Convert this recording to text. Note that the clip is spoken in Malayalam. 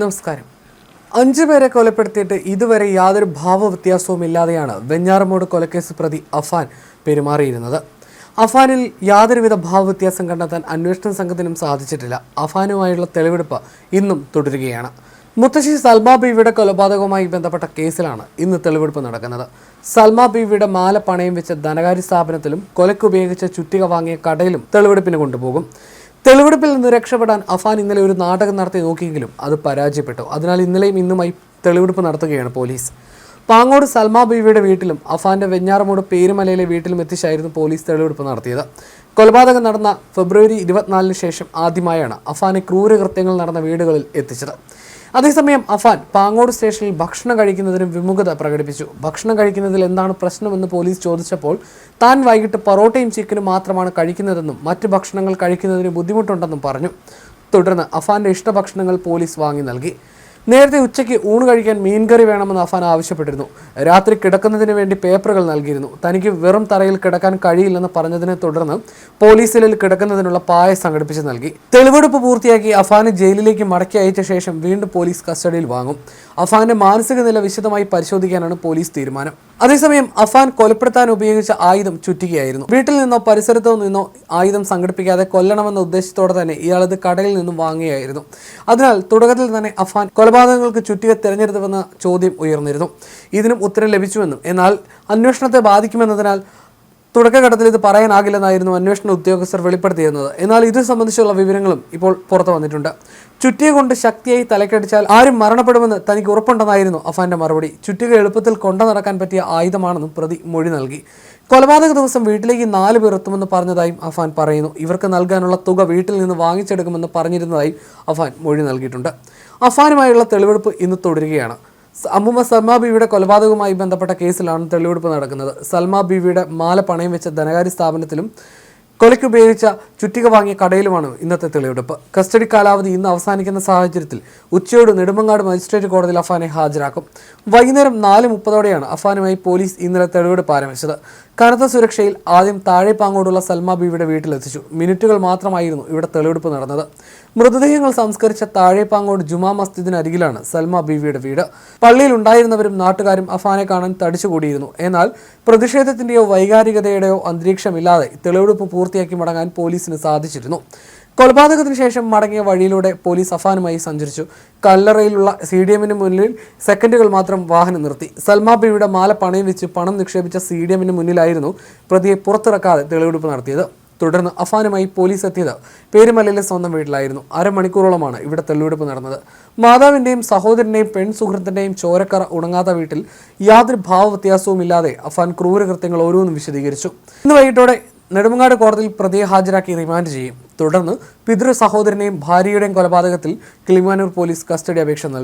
നമസ്കാരം. അഞ്ചു പേരെ കൊലപ്പെടുത്തിയിട്ട് ഇതുവരെ യാതൊരു ഭാവവ്യത്യാസവും ഇല്ലാതെയാണ് വെഞ്ഞാറമൂട് കൊലക്കേസ് പ്രതി അഫാൻ പെരുമാറിയിരുന്നത്. അഫാനിൽ യാതൊരുവിധ ഭാവവ്യത്യാസം കണ്ടെത്താൻ അന്വേഷണ സംഘത്തിനും സാധിച്ചിട്ടില്ല. അഫാനുമായുള്ള തെളിവെടുപ്പ് ഇന്നും തുടരുകയാണ്. മുത്തശ്ശി സൽമാ ബീവിയുടെ കൊലപാതകവുമായി ബന്ധപ്പെട്ട കേസിലാണ് ഇന്ന് തെളിവെടുപ്പ് നടക്കുന്നത്. സൽമാ ബീവിയുടെ മാല പണയം വെച്ച ധനകാര്യ സ്ഥാപനത്തിലും കൊലക്കുപയോഗിച്ച ചുറ്റിക വാങ്ങിയ കടയിലും തെളിവെടുപ്പിന് കൊണ്ടുപോകും. തെളിവെടുപ്പിൽ നിന്ന് രക്ഷപ്പെടാൻ അഫാൻ ഇന്നലെ ഒരു നാടകം നടത്തി നോക്കിയെങ്കിലും അത് പരാജയപ്പെട്ടു. അതിനാൽ ഇന്നലെയും ഇന്നുമായി തെളിവെടുപ്പ് നടത്തുകയാണ് പോലീസ്. പാങ്ങോട് സൽമാ ബീവിയുടെ വീട്ടിലും അഫാന്റെ വെഞ്ഞാറമൂട് പേരുമലയിലെ വീട്ടിലും എത്തിച്ചായിരുന്നു പോലീസ് തെളിവെടുപ്പ് നടത്തിയത്. കൊലപാതകം നടന്ന ഫെബ്രുവരി ഇരുപത്തിനാലിന് ശേഷം ആദ്യമായാണ് അഫാനെ ക്രൂരകൃത്യങ്ങൾ നടന്ന വീടുകളിൽ എത്തിച്ചത്. അതേസമയം അഫാൻ പാങ്ങോട് സ്റ്റേഷനിൽ ഭക്ഷണം കഴിക്കുന്നതിനും വിമുഖത പ്രകടിപ്പിച്ചു. ഭക്ഷണം കഴിക്കുന്നതിൽ എന്താണ് പ്രശ്നമെന്ന് പോലീസ് ചോദിച്ചപ്പോൾ താൻ വൈകിട്ട് പൊറോട്ടയും ചിക്കനും മാത്രമാണ് കഴിക്കുന്നതെന്നും മറ്റ് ഭക്ഷണങ്ങൾ കഴിക്കുന്നതിന് ബുദ്ധിമുട്ടുണ്ടെന്നും പറഞ്ഞു. തുടർന്ന് അഫാന്റെ ഇഷ്ടഭക്ഷണങ്ങൾ പോലീസ് വാങ്ങി നൽകി. നേരത്തെ ഉച്ചയ്ക്ക് ഊണ് കഴിക്കാൻ മീൻകറി വേണമെന്ന് അഫാൻ ആവശ്യപ്പെട്ടിരുന്നു. രാത്രി കിടക്കുന്നതിന് വേണ്ടി പേപ്പറുകൾ നൽകിയിരുന്നു. തനിക്ക് വെറും തറയിൽ കിടക്കാൻ കഴിയില്ലെന്ന് പറഞ്ഞതിനെ തുടർന്ന് പോലീസിലിൽ കിടക്കുന്നതിനുള്ള പായ സംഘടിപ്പിച്ച് നൽകി. തെളിവെടുപ്പ് പൂർത്തിയാക്കി അഫാനെ ജയിലിലേക്ക് മടക്കി അയച്ച ശേഷം വീണ്ടും പോലീസ് കസ്റ്റഡിയിൽ വാങ്ങും. അഫാന്റെ മാനസിക നില വിശദമായി പരിശോധിക്കാനാണ് പോലീസ് തീരുമാനം. അതേസമയം അഫാൻ കൊലപ്പെടുത്താൻ ഉപയോഗിച്ച ആയുധം ചുറ്റുകയായിരുന്നു. വീട്ടിൽ നിന്നോ പരിസരത്തോ നിന്നോ ആയുധം സംഘടിപ്പിക്കാതെ കൊല്ലണമെന്ന ഉദ്ദേശത്തോടെ തന്നെ ഇയാളത് കടയിൽ നിന്നും വാങ്ങുകയായിരുന്നു. അതിനാൽ തുടക്കത്തിൽ തന്നെ അഫാൻ കൊലപാതകങ്ങൾക്ക് ചുറ്റിക തിരഞ്ഞെടുത്തുവെന്ന ചോദ്യം ഉയർന്നിരുന്നു. ഇതിനും ഉത്തരം ലഭിച്ചുവെന്നും എന്നാൽ അന്വേഷണത്തെ ബാധിക്കുമെന്നതിനാൽ തുടക്കഘട്ടത്തിൽ ഇത് പറയാനാകില്ലെന്നായിരുന്നു അന്വേഷണ ഉദ്യോഗസ്ഥർ വെളിപ്പെടുത്തിയിരുന്നത്. എന്നാൽ ഇത് സംബന്ധിച്ചുള്ള വിവരങ്ങളും ഇപ്പോൾ പുറത്തു വന്നിട്ടുണ്ട്. ചുറ്റിക കൊണ്ട് ശക്തിയായി തലക്കടിച്ചാൽ ആരും മരണപ്പെടുമെന്ന് തനിക്ക് ഉറപ്പുണ്ടെന്നായിരുന്നു അഫാന്റെ മറുപടി. ചുറ്റിക എളുപ്പത്തിൽ കൊണ്ടു നടക്കാൻ പറ്റിയ ആയുധമാണെന്നും പ്രതി മൊഴി നൽകി. കൊലപാതക ദിവസം വീട്ടിലേക്ക് നാല് പേർ എത്തുമെന്ന് പറഞ്ഞതായും അഫാൻ പറയുന്നു. ഇവർക്ക് നൽകാനുള്ള തുക വീട്ടിൽ നിന്ന് വാങ്ങിച്ചെടുക്കുമെന്ന് പറഞ്ഞിരുന്നതായും അഫാൻ മൊഴി നൽകിയിട്ടുണ്ട്. അഫാനുമായുള്ള തെളിവെടുപ്പ് ഇന്ന് തുടരുകയാണ്. അമ്മുമ്മ സൽമാ ബീവിയുടെ കൊലപാതകവുമായി ബന്ധപ്പെട്ട കേസിലാണ് തെളിവെടുപ്പ് നടക്കുന്നത്. സൽമാ ബീവിയുടെ മാല പണയം വെച്ച ധനകാര്യ സ്ഥാപനത്തിലും കൊലയ്ക്ക് ഉപയോഗിച്ച ചുറ്റിക വാങ്ങിയ കടയിലുമാണ് ഇന്നത്തെ തെളിവെടുപ്പ്. കസ്റ്റഡി കാലാവധി ഇന്ന് അവസാനിക്കുന്ന സാഹചര്യത്തിൽ ഉച്ചയോട് നെടുമങ്ങാട് മജിസ്ട്രേറ്റ് കോടതിയിൽ അഫാനെ ഹാജരാക്കും. വൈകുന്നേരം നാല് മുപ്പതോടെയാണ് അഫാനുമായി പോലീസ് ഇന്നലെ തെളിവെടുപ്പ് ആരംഭിച്ചത്. കനത്ത സുരക്ഷയിൽ ആദ്യം താഴെപ്പാങ്ങോടുള്ള സൽമ ബീവിയുടെ വീട്ടിലെത്തിച്ചു. മിനിറ്റുകൾ മാത്രമായിരുന്നു ഇവിടെ തെളിവെടുപ്പ് നടന്നത്. മൃതദേഹങ്ങൾ സംസ്കരിച്ച താഴെപ്പാങ്ങോട് ജുമാ മസ്ജിദിനരികിലാണ് സൽമ ബീവിയുടെ വീട്. പള്ളിയിൽ ഉണ്ടായിരുന്നവരും നാട്ടുകാരും അഫാനെ കാണാൻ തടിച്ചുകൂടിയിരുന്നു. എന്നാൽ പ്രതിഷേധത്തിന്റെയോ വൈകാരികതയുടെയോ അന്തരീക്ഷമില്ലാതെ തെളിവെടുപ്പ് പൂർത്തിയാക്കി മടങ്ങാൻ പോലീസിന് സാധിച്ചിരുന്നു. കൊലപാതകത്തിന് ശേഷം മടങ്ങിയ വഴിയിലൂടെ പോലീസ് അഫാനുമായി സഞ്ചരിച്ചു. കല്ലറയിലുള്ള സി ഡി എമ്മിന് മുന്നിൽ സെക്കൻഡുകൾ മാത്രം വാഹനം നിർത്തി. സൽമാ ബിയുടെ മാല പണയം വെച്ച് പണം നിക്ഷേപിച്ച സി ഡി എമ്മിന് മുന്നിലായിരുന്നു പ്രതിയെ പുറത്തിറക്കാതെ തെളിവെടുപ്പ് നടത്തിയത്. തുടർന്ന് അഫാനുമായി പോലീസ് എത്തിയത് പേരുമലയിലെ സ്വന്തം വീട്ടിലായിരുന്നു. അരമണിക്കൂറോളമാണ് ഇവിടെ തെളിവെടുപ്പ് നടന്നത്. മാതാവിന്റെയും സഹോദരന്റെയും പെൺ സുഹൃത്തിന്റെയും ചോരക്കറ ഉണങ്ങാത്ത വീട്ടിൽ യാതൊരു ഭാവവ്യത്യാസവും ഇല്ലാതെ അഫാൻ ക്രൂരകൃത്യങ്ങൾ ഓരോന്നും വിശദീകരിച്ചു. ഇന്ന് വൈകിട്ടോടെ നെടുമങ്ങാട് കോടതിയിൽ പ്രതിയെ ഹാജരാക്കി റിമാൻഡ് ചെയ്യും. തുടർന്ന് പിതൃ സഹോദരനെയും ഭാര്യയുടെയും കൊലപാതകത്തിൽ കിളിമാനൂർ പോലീസ് കസ്റ്റഡി അപേക്ഷ നൽകും.